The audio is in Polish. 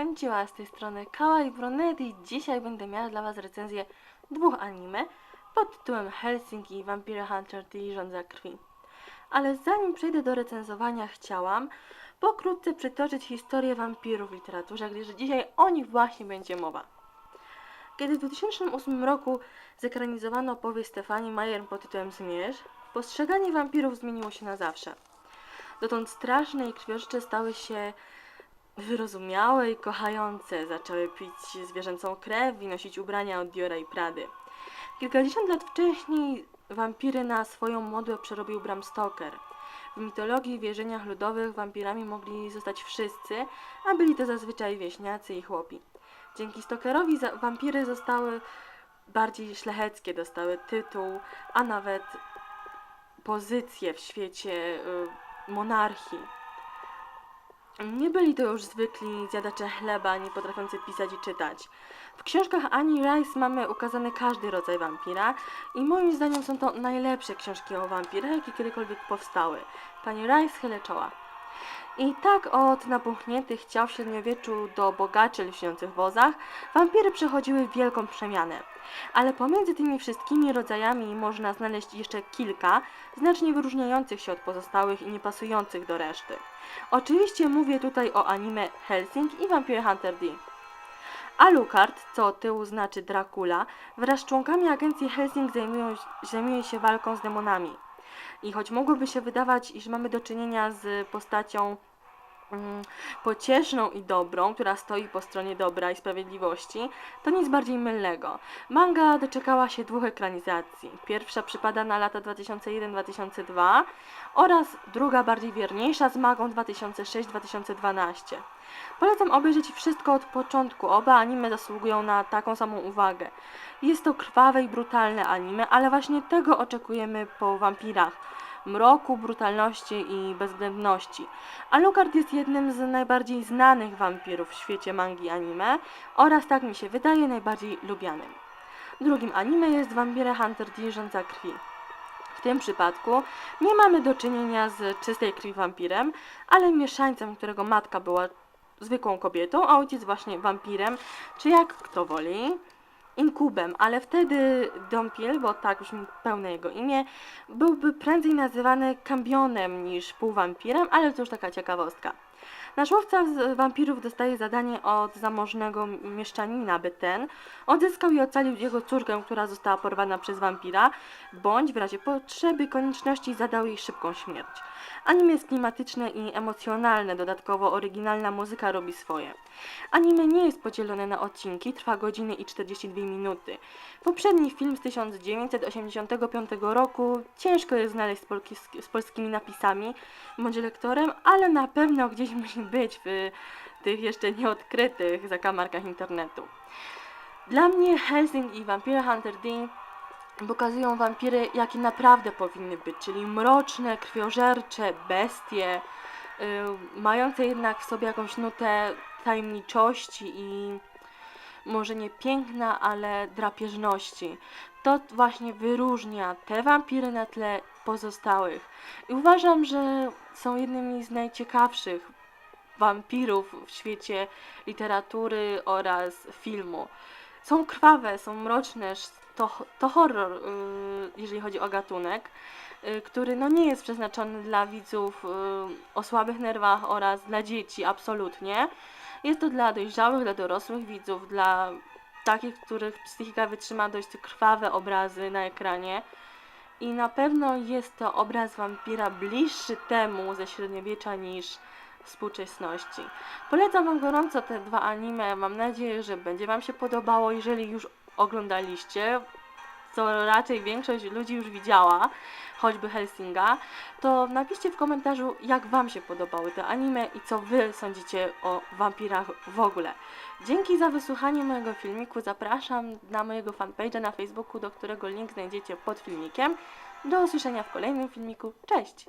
Konnichiwa, z tej strony Kawaii Brunetti i dzisiaj będę miała dla Was recenzję dwóch anime pod tytułem Helsinki i Vampire Hunter D Rządza Krwi. Ale zanim przejdę do recenzowania, chciałam pokrótce przytoczyć historię wampirów w literaturze, gdyż dzisiaj o nich właśnie będzie mowa. Kiedy w 2008 roku zekranizowano powieść Stefanii Mayer pod tytułem Zmierz, postrzeganie wampirów zmieniło się na zawsze. Dotąd straszne i krwiożcze stały się wyrozumiałe i kochające. Zaczęły pić zwierzęcą krew i nosić ubrania od Diora i Prady. Kilkadziesiąt lat wcześniej wampiry na swoją modłę przerobił Bram Stoker. W mitologii i wierzeniach ludowych wampirami mogli zostać wszyscy, a byli to zazwyczaj wieśniacy i chłopi. Dzięki Stokerowi wampiry zostały bardziej szlacheckie, dostały tytuł, a nawet pozycję w świecie y, monarchii. Nie byli to już zwykli zjadacze chleba, nie potrafiący pisać i czytać. W książkach Annie Rice mamy ukazany każdy rodzaj wampira i moim zdaniem są to najlepsze książki o wampirach, jakie kiedykolwiek powstały. Pani Rice chylę czoła. I tak od napuchniętych ciał w średniowieczu do bogaczy lśniących wozach, wampiry przechodziły wielką przemianę. Ale pomiędzy tymi wszystkimi rodzajami można znaleźć jeszcze kilka, znacznie wyróżniających się od pozostałych i niepasujących do reszty. Oczywiście mówię tutaj o anime Helsing i Vampire Hunter D. Alucard, co tyłu znaczy Dracula, wraz z członkami agencji Helsing zajmuje się walką z demonami. I choć mogłoby się wydawać, iż mamy do czynienia z postacią pocieszną i dobrą, która stoi po stronie dobra i sprawiedliwości, to nic bardziej mylnego. Manga doczekała się dwóch ekranizacji. Pierwsza przypada na lata 2001-2002 oraz druga bardziej wierniejsza z magą 2006-2012. Polecam obejrzeć wszystko od początku. Oba anime zasługują na taką samą uwagę. Jest to krwawe i brutalne anime, ale właśnie tego oczekujemy po wampirach. Mroku, brutalności i bezwzględności. Alucard jest jednym z najbardziej znanych wampirów w świecie mangi anime oraz, tak mi się wydaje, najbardziej lubianym. Drugim anime jest Vampire Hunter D. Rządza Krwi. W tym przypadku nie mamy do czynienia z czystej krwi wampirem, ale mieszańcem, którego matka była zwykłą kobietą, a ojciec właśnie wampirem, czy jak kto woli, inkubem, ale wtedy Dompil, bo tak już pełne jego imię, byłby prędzej nazywany kambionem niż półwampirem, ale to już taka ciekawostka. Nasz łowca z wampirów dostaje zadanie od zamożnego mieszczanina, by ten odzyskał i ocalił jego córkę, która została porwana przez wampira, bądź w razie potrzeby konieczności zadał jej szybką śmierć. Anime jest klimatyczne i emocjonalne, dodatkowo oryginalna muzyka robi swoje. Anime nie jest podzielone na odcinki, trwa godziny i 42 minuty. Poprzedni film z 1985 roku ciężko jest znaleźć z, polki, z polskimi napisami bądź lektorem, ale na pewno gdzieś musi być w tych jeszcze nieodkrytych zakamarkach internetu. Dla mnie Helsing i Vampire Hunter D pokazują wampiry, jakie naprawdę powinny być, czyli mroczne, krwiożercze, bestie, yy, mające jednak w sobie jakąś nutę tajemniczości i może nie piękna, ale drapieżności. To właśnie wyróżnia te wampiry na tle pozostałych. I uważam, że są jednymi z najciekawszych wampirów w świecie literatury oraz filmu. Są krwawe, są mroczne, to, to horror, yy, jeżeli chodzi o gatunek, yy, który no nie jest przeznaczony dla widzów yy, o słabych nerwach oraz dla dzieci, absolutnie. Jest to dla dojrzałych, dla dorosłych widzów, dla takich, których psychika wytrzyma dość krwawe obrazy na ekranie. I na pewno jest to obraz wampira bliższy temu ze średniowiecza niż współczesności. Polecam Wam gorąco te dwa anime. Mam nadzieję, że będzie Wam się podobało, jeżeli już oglądaliście, co raczej większość ludzi już widziała, choćby Helsinga, to napiszcie w komentarzu, jak Wam się podobały te anime i co Wy sądzicie o wampirach w ogóle. Dzięki za wysłuchanie mojego filmiku. Zapraszam na mojego fanpage'a na Facebooku, do którego link znajdziecie pod filmikiem. Do usłyszenia w kolejnym filmiku. Cześć!